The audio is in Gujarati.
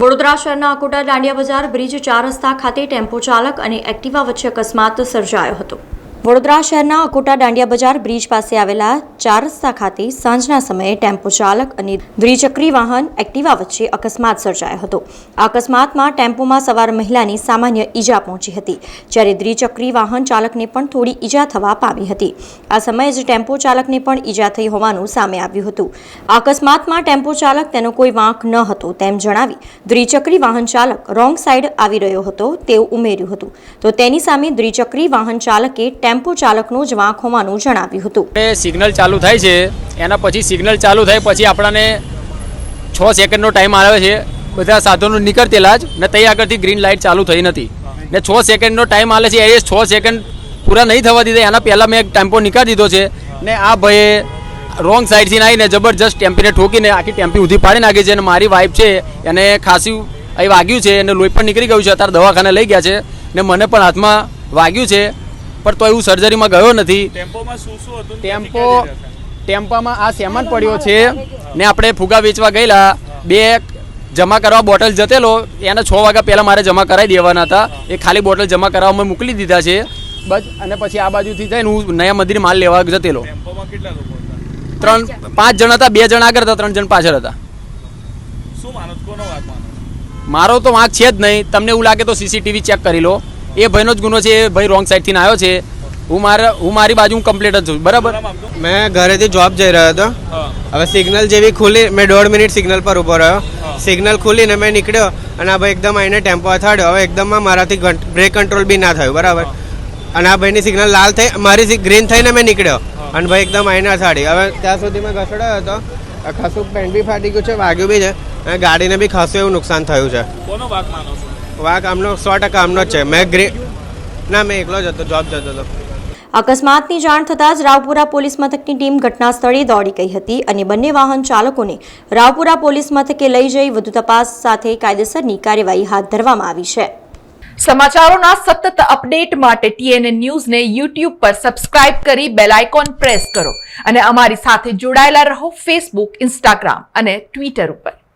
વડોદરા શહેરના અકોટા દાંડિયા બજાર બ્રિજ ચાર રસ્તા ખાતે ટેમ્પો ચાલક અને એક્ટિવા વચ્ચે અકસ્માત સર્જાયો હતો. વડોદરા શહેરના અકોટા દાંડિયા બજાર બ્રિજ પાસે આવેલા ચાર રસ્તા ખાતે સાંજના સમયે ટેમ્પો ચાલક અને દ્વિચક્રી વાહન એક્ટિવા વચ્ચે અકસ્માત સર્જાયો હતો. આ અકસ્માતમાં ટેમ્પોમાં સવાર મહિલાની સામાન્ય ઈજા પહોંચી હતી, જ્યારે દ્વિચક્રી વાહન ચાલકને પણ થોડી ઈજા થવા પામી હતી. આ સમયે જ ટેમ્પો ચાલકને પણ ઈજા થઈ હોવાનું સામે આવ્યું હતું. આ અકસ્માતમાં ટેમ્પો ચાલક તેનો કોઈ વાંક ન હતો તેમ જણાવી દ્વિચક્રી વાહન ચાલક રોંગ સાઈડ આવી રહ્યો હતો તેવું ઉમેર્યું હતું. તો તેની સામે દ્વિચક્રી વાહન ચાલકે ટેમ્પો ચાલકનો જ વાંક હોવાનું જણાવ્યું હતું. સિગ્નલ ચાલુ થાય છે, એના પછી સિગ્નલ ચાલુ થાય, પછી આપણાને છ સેકન્ડનો ટાઈમ આવે છે. બધા સાધનો નીકળતેલા જ ને ત્યાં આગળથી ગ્રીન લાઇટ ચાલુ થઈ નથી. ને છ સેકન્ડનો ટાઈમ આવે છે, એ છ સેકન્ડ પૂરા નહીં થવા દીધા, એના પહેલાં મેં એક ટેમ્પો નીકાળી દીધો છે. ને આ ભાઈએ રોંગ સાઈડથી આવીને જબરજસ્ત ટેમ્પીને ઠોકીને આખી ટેમ્પી ઉધી પાડી નાખી છે અને મારી વાઈફ છે, એને ખાસી અહીં વાગ્યું છે અને લોહી પણ નીકળી ગયું છે, અત્યારે દવાખાને લઈ ગયા છે. ને મને પણ હાથમાં વાગ્યું છે. પણ તો એવું સર્જરીમાં ગયો નથી. ટેમ્પો ટેમ્પામાં આ સેમન પડ્યો છે ને આપણે ફુગા વેચવા ગયેલા. બે જમા કરવા બોટલ જતેલો એને છ વાગ્યા પહેલાં મારે જમા કરાવી દેવાના હતા. એ ખાલી બોટલ જમા કરાવવા અમે મોકલી દીધા છે. બસ અને પછી આ બાજુથી થઈને હું નયા મંદિર માલ લેવા જતેલો. ત્રણ પાંચ જણ હતા બે જણ આગળ હતા ત્રણ જણ પાછળ હતા? મારો તો વાંક છે જ નહીં. તમને એવું લાગે તો સીસીટીવી ચેક કરી લો. એ ભાઈનો જ ગુનો છે એ ભાઈ રોંગ સાઈડથી આવ્યો છે. હું મારા હું મારી બાજુ હું કમ્પ્લીટ જ છું. બરાબર? મેં ઘરેથી જોબ જઈ રહ્યો હતો. હવે સિગ્નલ જેવી ખુલી મેં દોઢ મિનિટ સિગ્નલ પર ઊભો રહ્યો. સિગ્નલ ખુલીને મેં નીકળ્યો અને આ ભાઈ એકદમ આવીને ટેમ્પો અથાડ્યો હવે એકદમ મારાથી બ્રેક કંટ્રોલ બી ના થયું બરાબર? અને આ ભાઈની સિગ્નલ લાલ થઈ મારી ગ્રીન થઈને મેં નીકળ્યો. અને ભાઈ એકદમ આવીને અથાડી હવે ત્યાં સુધી મેં ઘસડાયો હતો. ખાસું પેન્ટ બી ફાટી ગયું છે વાગ્યું બી છે. અને ગાડીને બી ખાસું એવું નુકસાન થયું છે. કોનો વાંક માનો છો? વાઘ આમનો સો ટકા આમનો જ છે. મેં ગ્રે ના મેં એકલો જ હતો જોબ જતો હતો. અકસ્માતની જાણ થતાં જ રાવપુરા પોલીસ મથકની ટીમ ઘટના સ્થળે દોડી ગઈ હતી અને બંને વાહન ચાલકોને રાવપુરા પોલીસ મથકે લઈ જઈ વધુ તપાસ સાથે કાયદેસરની કાર્યવાહી હાથ ધરવામાં આવી છે. સમાચારોના સતત અપડેટ માટે ટીએનએ ન્યૂઝને યુટ્યુબ પર સબસ્ક્રાઇબ કરી બેલ આઇકોન પ્રેસ કરો અને અમારી સાથે જોડાયેલા રહો ફેસબુક ઇન્સ્ટાગ્રામ અને ટ્વિટર ઉપર.